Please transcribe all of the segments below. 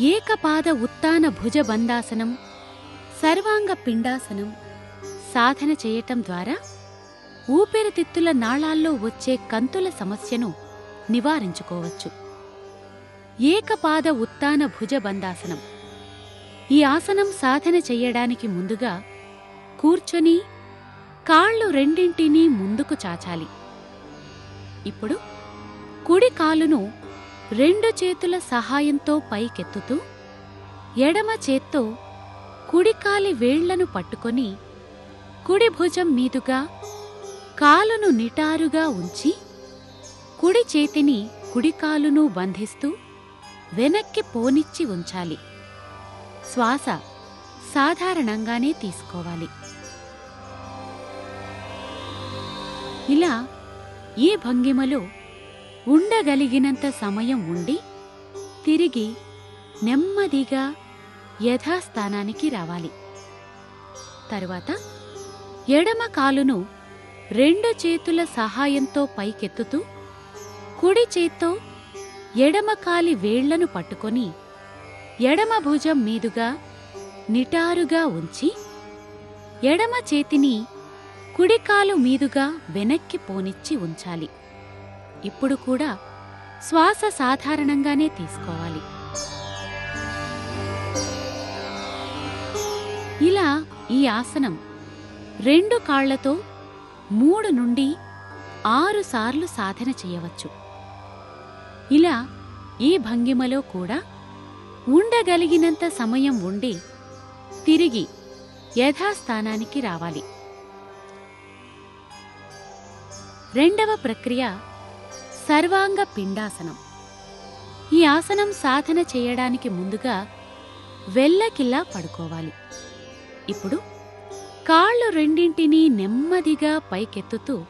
ఏకపాద ఉత్తాన భుజ బందాసనం సర్వాంగ పిండాసనం సాధన చేయటం ద్వారా ఊపిరితిత్తుల నాళాల్లో వచ్చే కంతుల సమస్యను నివారించుకోవచ్చు. ఏకపాద ఉత్తాన భుజ బందాసనం ఈ ఆసనం సాధన చెయ్యడానికి ముందుగా కూర్చొని కాళ్ళు రెండింటినీ ముందుకు చాచాలి. ఇప్పుడు కుడి కాలును రెండు చేతుల సహాయంతో పైకెత్తుతూ ఎడమ చేత్తో కుడికాలి వేళ్ళను పట్టుకొని కుడి భుజం మీదుగా కాలును నిటారుగా ఉంచి కుడి చేతిని కుడికాలును బంధిస్తూ వెనక్కి పోనిచ్చి ఉంచాలి. శ్వాస సాధారణంగానే తీసుకోవాలి. ఇలా ఈ భంగిమలో ఉండగలిగినంత సమయం ఉండి తిరిగి నెమ్మదిగా యథాస్థానానికి రావాలి. తరువాత ఎడమ కాలును రెండు చేతుల సహాయంతో పైకెత్తుతూ కుడి చేత్తో ఎడమ కాలి వేళ్ళను పట్టుకొని ఎడమ భుజం మీదుగా నిటారుగా ఉంచి ఎడమ చేతిని కుడికాలు మీదుగా వెనక్కి పోనిచ్చి ఉంచాలి. ఇప్పుడు కూడా శ్వాస సాధారణంగానే తీసుకోవాలి. ఇలా ఈ ఆసనం రెండు కాళ్ళతో మూడు నుండి ఆరు సార్లు సాధన చేయవచ్చు. ఇలా ఈ భంగిమలో కూడా ఉండగలిగినంత సమయం ఉండి తిరిగి యథాస్థానానికి రావాలి. రెండవ ప్రక్రియ సర్వాంగ పిండాసనం. ఈ ఆసనం సాధన చేయడానికి ముందుగా వెల్లకిల్లా పడుకోవాలి. ఇప్పుడు కాళ్ళు రెండింటినీ నెమ్మదిగా పైకెత్తుతూ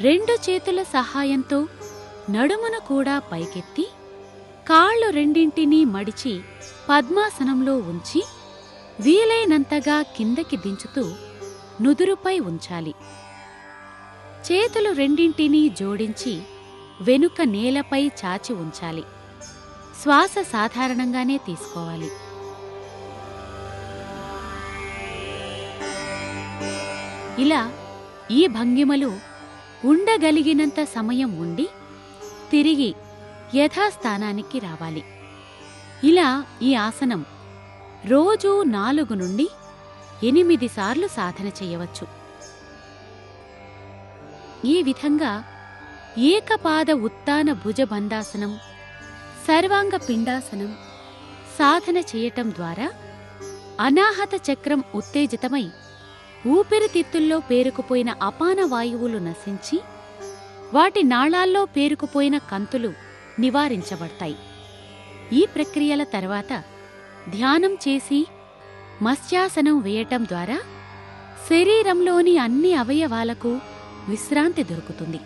రెండు చేతుల సహాయంతో నడుమును కూడా పైకెత్తి కాళ్ళు రెండింటినీ మడిచి పద్మాసనంలో ఉంచి వీలైనంతగా కిందకి దించుతూ నుదురుపై ఉంచాలి. చేతులు రెండింటినీ జోడించి వెనుక నేలపై చాచి ఉంచాలి. శ్వాస సాధారణంగానే తీసుకోవాలి. ఇలా ఈ భంగిమలు ఉండగలిగినంత సమయం ఉండి తిరిగి యథాస్థానానికి రావాలి. ఇలా ఈ ఆసనం రోజూ నాలుగు నుండి ఎనిమిది సార్లు సాధన చేయవచ్చు. ఈ విధంగా ఏకపాద ఉత్తాన భుజబంధాసనం సర్వాంగ పిండాసనం సాధన చేయటం ద్వారా అనాహత చక్రం ఉత్తేజితమై ఊపిరితిత్తుల్లో పేరుకుపోయిన అపాన వాయువులు నశించి వాటి నాళాల్లో పేరుకుపోయిన కంతులు నివారించబడతాయి. ఈ ప్రక్రియల తర్వాత ధ్యానం చేసి మత్స్యాసనం వేయటం ద్వారా శరీరంలోని అన్ని అవయవాలకు విశ్రాంతి దొరుకుతుంది.